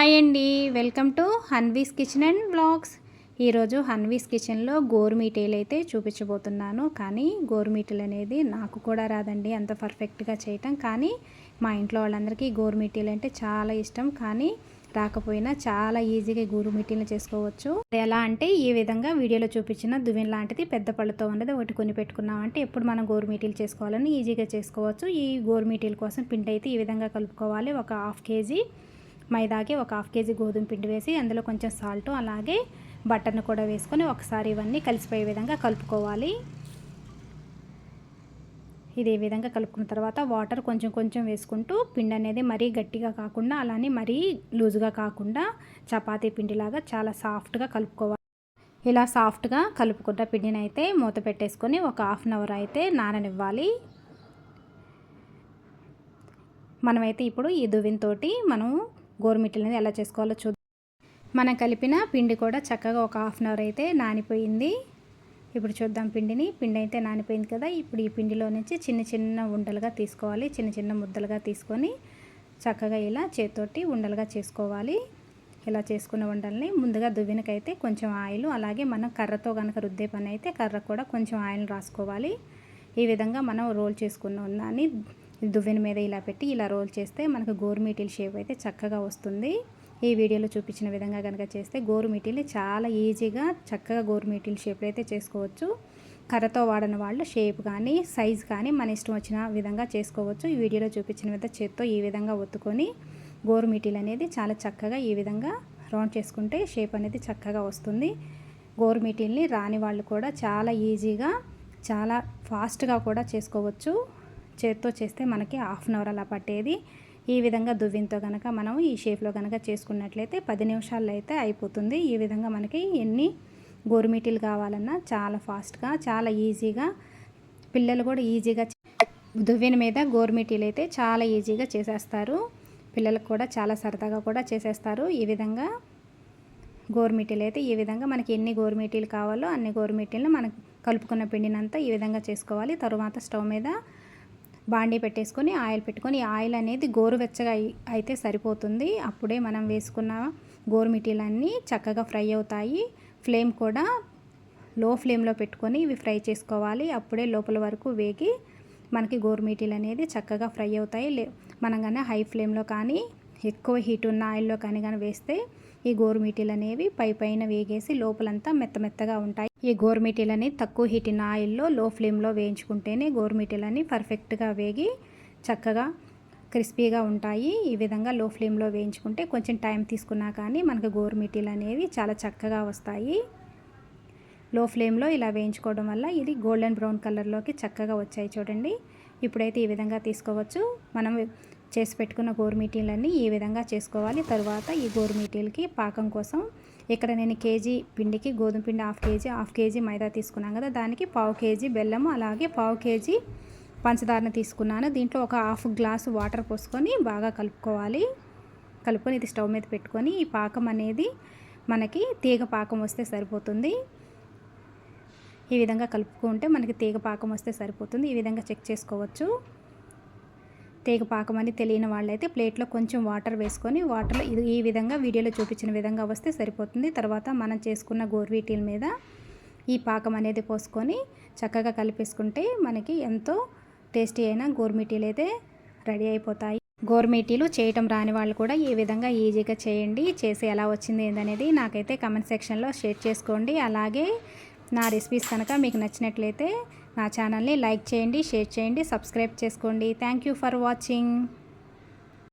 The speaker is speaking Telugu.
హాయ్ అండి. Welcome to Hanvi's kitchen and blogs ఈరోజు హన్వీస్ కిచెన్లో గోరుమీటీలు అయితే చూపించబోతున్నాను. కానీ గోరుమీటీలు అనేది నాకు కూడా రాదండి. అంత పర్ఫెక్ట్గా చేయటం. కానీ మా ఇంట్లో వాళ్ళందరికీ గోరుమీటీలు అంటే చాలా ఇష్టం. కానీ రాకపోయినా చాలా ఈజీగా గోరుమీటీలు చేసుకోవచ్చు. ఎలా అంటే ఈ విధంగా వీడియోలో చూపించిన దువ్వెన్ లాంటిది పెద్ద పళ్ళతో ఉన్నది ఒకటి కొని పెట్టుకున్నామంటే ఎప్పుడు మనం గోరుమీటీలు చేసుకోవాలని ఈజీగా చేసుకోవచ్చు. ఈ గోరుమీటీల కోసం పిండి అయితే ఈ విధంగా కలుపుకోవాలి. ఒక హాఫ్ కేజీ మైదాకి ఒక హాఫ్ కేజీ గోధుమ పిండి వేసి అందులో కొంచెం సాల్ట్ అలాగే బటర్ను కూడా వేసుకొని ఒకసారి ఇవన్నీ కలిసిపోయే విధంగా కలుపుకోవాలి. ఇది విధంగా కలుపుకున్న తర్వాత వాటర్ కొంచెం కొంచెం వేసుకుంటూ పిండి అనేది మరీ గట్టిగా కాకుండా అలానే మరీ లూజుగా కాకుండా చపాతీ పిండిలాగా చాలా సాఫ్ట్గా కలుపుకోవాలి. ఇలా సాఫ్ట్గా కలుపుకున్న పిండిని అయితే మూత పెట్టేసుకొని ఒక హాఫ్ అన్ అవర్ అయితే నాననివ్వాలి. మనమైతే ఇప్పుడు ఈ దువ్వినతోటి మనం గోరుమిట్టలు అనేది ఎలా చేసుకోవాలో చూద్దాం. మనం కలిపిన పిండి కూడా చక్కగా ఒక హాఫ్ అన్ అవర్ అయితే నానిపోయింది. ఇప్పుడు చూద్దాం పిండిని. పిండి అయితే నానిపోయింది కదా ఇప్పుడు ఈ పిండిలో నుంచి చిన్న చిన్న ఉండలుగా తీసుకోవాలి. చిన్న చిన్న ముద్దలుగా తీసుకొని చక్కగా ఇలా చేతితోటి ఉండలుగా చేసుకోవాలి. ఇలా చేసుకున్న ఉండల్ని ముందుగా దువ్వినకైతే కొంచెం ఆయిల్ అలాగే మనం కర్రతో కనుక రుద్దే పని అయితే కర్ర కూడా కొంచెం ఆయిల్ రాసుకోవాలి. ఈ విధంగా మనం రోల్ చేసుకున్న ఉన్నాన్ని దువ్వెన మీద ఇలా పెట్టి ఇలా రోల్ చేస్తే మనకు గోరుమీటీల షేప్ అయితే చక్కగా వస్తుంది. ఈ వీడియోలో చూపించిన విధంగా కనుక చేస్తే గోరుమిటీలు చాలా ఈజీగా చక్కగా గోరుమీటీల షేప్ అయితే చేసుకోవచ్చు. కర్రతో వాడిన వాళ్ళు షేప్ కానీ సైజ్ కానీ మన ఇష్టం వచ్చిన విధంగా చేసుకోవచ్చు. ఈ వీడియోలో చూపించిన విధంగా చేత్తో ఈ విధంగా ఒత్తుకొని గోరుమిటీలు అనేది చాలా చక్కగా ఈ విధంగా రౌండ్ చేసుకుంటే షేప్ అనేది చక్కగా వస్తుంది. గోరుమిటీల్ని రాని వాళ్ళు కూడా చాలా ఈజీగా చాలా ఫాస్ట్గా కూడా చేసుకోవచ్చు. చేత్తో చేస్తే మనకి హాఫ్ అన్ అవర్ అలా పట్టేది. ఈ విధంగా దువ్వింతో కనుక మనం ఈ షేప్లో కనుక చేసుకున్నట్లయితే పది నిమిషాల్లో అయితే అయిపోతుంది. ఈ విధంగా మనకి ఎన్ని గోరుమిటీలు కావాలన్నా చాలా ఫాస్ట్గా చాలా ఈజీగా పిల్లలు కూడా ఈజీగా దువ్వెన మీద గోరుమిటీలు అయితే చాలా ఈజీగా చేసేస్తారు. పిల్లలకు కూడా చాలా సరదాగా కూడా చేసేస్తారు. ఈ విధంగా గోరుమిటీలు అయితే ఈ విధంగా మనకి ఎన్ని గోరుమిటీలు కావాలో అన్ని గోరుమిటీలను మనకు కలుపుకున్న పిండినంతా ఈ విధంగా చేసుకోవాలి. తరువాత స్టవ్ మీద బాండీ పెట్టేసుకొని ఆయిల్ పెట్టుకొని ఆయిల్ అనేది గోరువెచ్చగా అయితే సరిపోతుంది. అప్పుడే మనం వేసుకున్న గోరుమిటీలన్నీ చక్కగా ఫ్రై అవుతాయి. ఫ్లేమ్ కూడా లో ఫ్లేమ్లో పెట్టుకొని ఇవి ఫ్రై చేసుకోవాలి. అప్పుడే లోపల వరకు వేగి మనకి గోరుమిటీలు అనేది చక్కగా ఫ్రై అవుతాయి. మనం కానీ హై ఫ్లేమ్లో కానీ ఎక్కువ హీట్ ఉన్న ఆయిల్లో కానీ కానీ వేస్తే ఈ గోరుమిటీలు అనేవి పై పైన వేగేసి లోపలంతా మెత్త మెత్తగా ఉంటాయి. ఈ గోరుమిటీలని తక్కువ హీట్ ఆయిల్లో లో ఫ్లేమ్లో వేయించుకుంటేనే గోరుమిటీలని పర్ఫెక్ట్గా వేగి చక్కగా క్రిస్పీగా ఉంటాయి. ఈ విధంగా లో ఫ్లేమ్లో వేయించుకుంటే కొంచెం టైం తీసుకున్నా కానీ మనకు గోరుమిటీలు అనేవి చాలా చక్కగా వస్తాయి. లో ఫ్లేమ్లో ఇలా వేయించుకోవడం వల్ల ఇది గోల్డెన్ బ్రౌన్ కలర్లోకి చక్కగా వచ్చాయి చూడండి. ఇప్పుడైతే ఈ విధంగా తీసుకోవచ్చు. మనం చేసి పెట్టుకున్న గోరుమిటీలన్నీ ఈ విధంగా చేసుకోవాలి. తర్వాత ఈ గోరుమిటీలకి పాకం కోసం ఇక్కడ నేను కేజీ పిండికి గోధుమ పిండి హాఫ్ కేజీ హాఫ్ కేజీ మైదా తీసుకున్నాను కదా. దానికి పావు కేజీ బెల్లము అలాగే పావు కేజీ పంచదారను తీసుకున్నాను. దీంట్లో ఒక హాఫ్ గ్లాసు వాటర్ పోసుకొని బాగా కలుపుకోవాలి. కలుపుకొని ఇది స్టవ్ మీద పెట్టుకొని ఈ పాకం అనేది మనకి తీగ పాకం వస్తే సరిపోతుంది. ఈ విధంగా కలుపుకుంటే మనకి తీగ పాకం వస్తే సరిపోతుంది. ఈ విధంగా చెక్ చేసుకోవచ్చు. తీగ పాకం అని తెలియని వాళ్ళైతే ప్లేట్లో కొంచెం వాటర్ వేసుకొని వాటర్లో ఇది ఈ విధంగా వీడియోలో చూపించిన విధంగా వస్తే సరిపోతుంది. తర్వాత మనం చేసుకున్న గోర్వీటీల మీద ఈ పాకం అనేది పోసుకొని చక్కగా కలిపేసుకుంటే మనకి ఎంతో టేస్టీ అయిన గోర్మిటీలు అయితే రెడీ అయిపోతాయి. గోర్మిటీలు చేయటం రాని వాళ్ళు కూడా ఈ విధంగా ఈజీగా చేయండి. చేసి ఎలా వచ్చింది ఏందనేది నాకైతే కమెంట్ సెక్షన్లో షేర్ చేసుకోండి. అలాగే నా రెసిపీస్ కనుక మీకు నచ్చినట్లయితే నా ఛానల్ని లైక్ చేయండి షేర్ చేయండి సబ్స్క్రైబ్ చేసుకోండి. Thank for watching